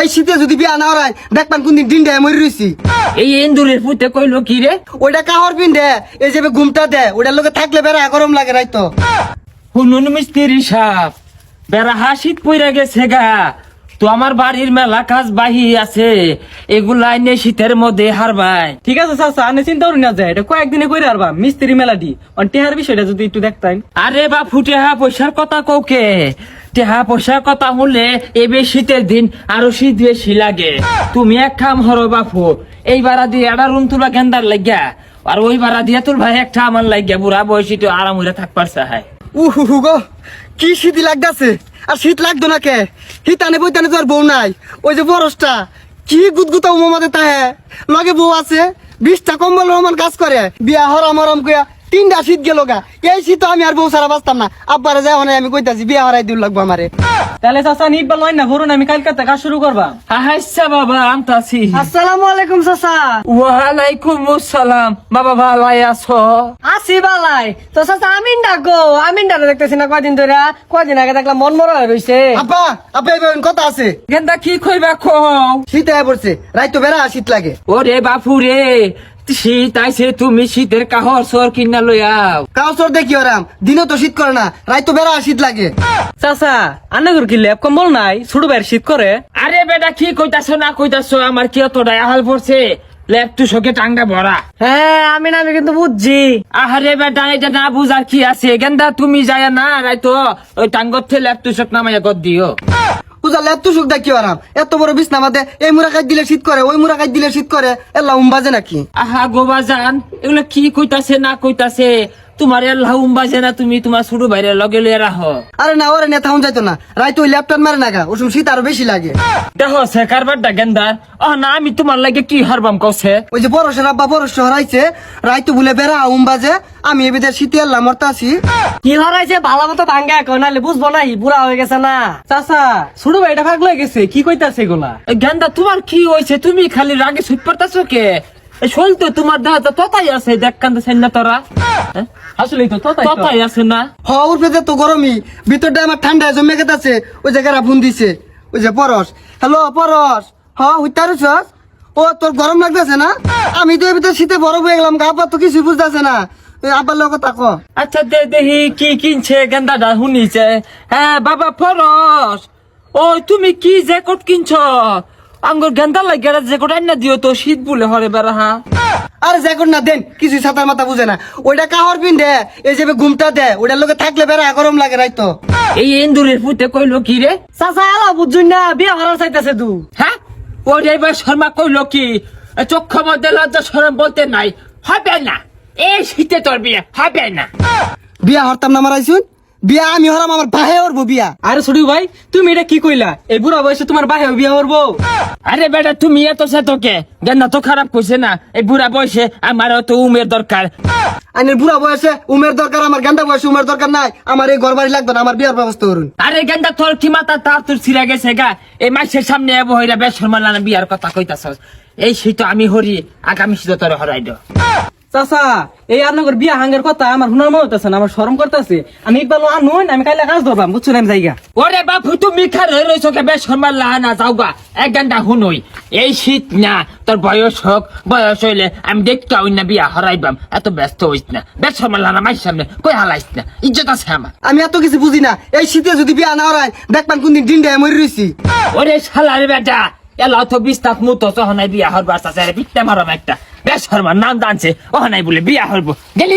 এই শীতে যদি বিয়া না হয় দেখবেন কোনদিন ডিন্ডা মরি রইছি। এই ইন্দুরের পুতে কইলো কি রে? ওইটা কাহর পিন্ধে এই যে ঘুমটা দে ওটার লোকে থাকলে বেড়া গরম লাগে রাইতো। হুনুন মিস্ত্রি সাপ বেড়া হাসিত পইরা গেছে গা। তো আমার বাড়ির মেলা কাজ বাহি আছে। এগুলা এনে শীতের মধ্যে হারবাই। ঠিক আছে চাচা আপনি চিন্তা করুন না যায় এটা কয়েকদিনে করে আরবা মিস্ত্রি মেলাডি অন টেহার বিষয়টা যদি একটু দেখতেন আরে বাপু টেহা পয়সার কথা কৌকে টেহা পয়সার কথা হলে এবে শীতের দিন আরও শীত বেশি লাগে। তুমি এক কাম হরো বাপু এই বারা দিয়ে একটা রুম তুলা গেন্দার লাগিয়া। আর ওই বারা দিয়ে তোর ভাই একটা আমার লাগিয়া বুড়া বয়সী তো আরাম হইলে থাকবার চাহায়। উহু হু গো কি শীত লাগতাছে? আর শীত লাগতো না কে? শীত আনে বই বইতানে তো আর বউ নাই। ওই যে বরসটা, কি গুদগুতা উমামাতে তাহে। লগে বউ আছে, বিশটা কম্বল রহমান কাজ করে। বিয়া হরাম হরাম কইয়া তিনটা শীত গেল গা। এই শীত আমি আর বউ সারা বাঁচতাম না। আব্বারে যাই মানে আমি কইতাছি বিয়া হরাই দিল লাগবো আমারে। তাহলে চাচা নিট বা লয় না ভরুন আমি কালকে কাজ শুরু করবা। আচ্ছা বাবা আমতাছি। আসসালামু আলাইকুম চাচা। ওয়ালাইকুম আসসালাম। বাবা ভালো আছো? আসি বালাই তো চাচা আমিন ডাকো আমিন ডাকে দেখতেছি না কয়দিন ধরে কয়দিন আগে দেখলাম মন মরা হয়ে রইছে। আব্বা আব্বা এবার কথা আছে। গেন্দা কি কইবা কও? শীত আয় পড়ছে। রাইতো বেড়া শীত লাগে। ওরে বাপু রে শীত আইছে তুমি শীতের কাহর সর কিনা লইয়াও দেখি ওরাম তো শীত করে না রাইতো বেড়া শীত লাগে। চাচা আন্নাগুর কি ল্যাপ কম্বল নাই? ছোট ভাইয়ের শীত করে। আরে বেটা কি কইতাছো না কইতাছো আমার কি অত ডায়াল পড়ছে? টাঙ্গা ভরা। হ্যাঁ আমি কিন্তু বুঝছি। আরে বেটা এটা না বুঝার কি আছে? গেন্দা তুমি যায় না রাইতো ওই টাঙ্গর থেকে নামাইয়া কর দিও। পূজা এত সুখ দেখি আরাম? এত বড় বিছনা মাতে এই মুরা কাজ দিলে শীত করে, ওই মুরা কাজ দিলে শীত করে এল্লা উম্বাজে নাকি? আহা গোবা জান এগুলো কি কইতাছে, না কইতাছে? তোমার আল্লাহ উম্বাজে না তুমি তোমার ছোট বাইরে লগে লইয়া রাখো আরে না ওরে নেতা যাইতো না। রাইতো ওই ল্যাপটপ মারে নাগা ওসম শীত আরও বেশি লাগে। দেখো সে কারবারটা গেন্দার। ও না আমি তোমার লাগে কি হারবাম কছে ওই যে বড় আব্বা বড় হরাইছে। রাইতো বলে বেড়া উম্বাজে আমি এবিদের শীতে এল্লা মরতা আছি কি হরাইছে? ভালো মতো ভাঙ্গা এখন নাহলে বুঝব নাই বুড়া হয়ে গেছে না। চাচা ছোট ভাইটা ভাগ লয়ে গেছে কি কইতাছে এগুলা? গেন্দা তোমার কি হইছে? তুমি খালি রাগে সুট পারতাছো কে? শোল তো তোমার দেহ তো ততাই আছে দেখ কান্দে না তোরা? আসলেই তো তাই ততাই আছে না। হ ওর তো গরমই। ভিতরটা আমার ঠান্ডা জমে গেছে ওই জায়গায় ফোন দিছে। ওই যে পরশ। হ্যালো পরশ। হ হুইতারুছ ও তোর গরম লাগতেছে না? আমি তো ভিতরে শীতে বরফ হয়ে গেলাম গা তো কিছু বুঝতেছে না। ওই আব্বার লোক তাকো আচ্ছা দে দেখি কি কিনছে গেন্দাটা শুনিছে। হ্যাঁ বাবা ফরস ওই তুমি কি জ্যাকেট কিনছ? আঙ্গুর গেন্দা লাগে জ্যাকেট আইনা দিও তো শীত বলে হরে বেড়া হা। আরে জ্যাকেট না দেন কিছু ছাতার মাথা বুঝে না। ওইটা কাহর পিন্ডে এই যে ঘুমটা দে ওইটার লোকে থাকলে বেড়া গরম লাগে রাই তো এই ইন্দুরের পুতে কইলো কি রে? চাচা এলা বুঝছুন না বিয়ে হরার চাইতেছে তু হ্যাঁ ওর এবার শর্মা কইলো কি চক্ষ মধ্যে লজ্জা শরম বলতে নাই হবে না। এই শীতে তোর বিয়ে হবে না। বিয়া হরতাম না মারাইছুন? বিয়া আমি হরাম আমার ভাহে হরবো বিয়া। আরে ছোট ভাই তুমি এটা কি কইলা? এই বুড়া বয়সে তোমার বাহে বিয়া করব আরে বেটা তুমি এত সে তোকে গেন্দা তো খারাপ কইছে না এই বুড়া বয়সে আমার তো উমের দরকার। আইনের বুড়া বয়সে উমের দরকার আমার গান্ডা বয়সে উমের দরকার নাই আমার এই ঘর বাড়ি লাগবে না আমার বিয়ার ব্যবস্থা করুন। আরে গেন্দা তোর কি মাথা তার তোর ছিড়া গেছে গা? এই মাসের সামনে এবো হইরা বেশ সম্মান বিয়ার কথা কইতাছ এই শীত আমি হরি আগামী শীত তোর হরাই দো চাচা এই আপনার বিয়া হাঙ্গের কথা আমার হুনার মনে হইতাছে না আমার শরম করতেছে। আমি একবার আনুন আমি কাইলে কাজ ধরবাম বুঝছ না আমি জায়গা। ওরে বাপু তুমি খারে রইছো কে? বেশ সম্মান লাহানা যাওগা। এক ঘণ্টা হুনই এই শীত না তোর বয়স হোক বয়স হইলে আমি দেখতে হই না বিয়া হরাইবাম। এত ব্যস্ত হইস না। বেশ সম্মান লাহানা মাইর সামনে। কই হালাইস না? ইজ্জত আছে আমার। আমি এত কিছু বুঝি না। এই শীতে যদি বিয়া না হয় দেখবেন কোনদিন ডিন্ডা মরি রইছি। ওরে শালার বেটা এলা তো বিস্তাপ মুতো সহনাই বিয়া হরবার চাচারে পিঠটা মারম একটা। বেশ হরবার নাম দানছে ওহনাই বলে বিয়া হরবো গেলি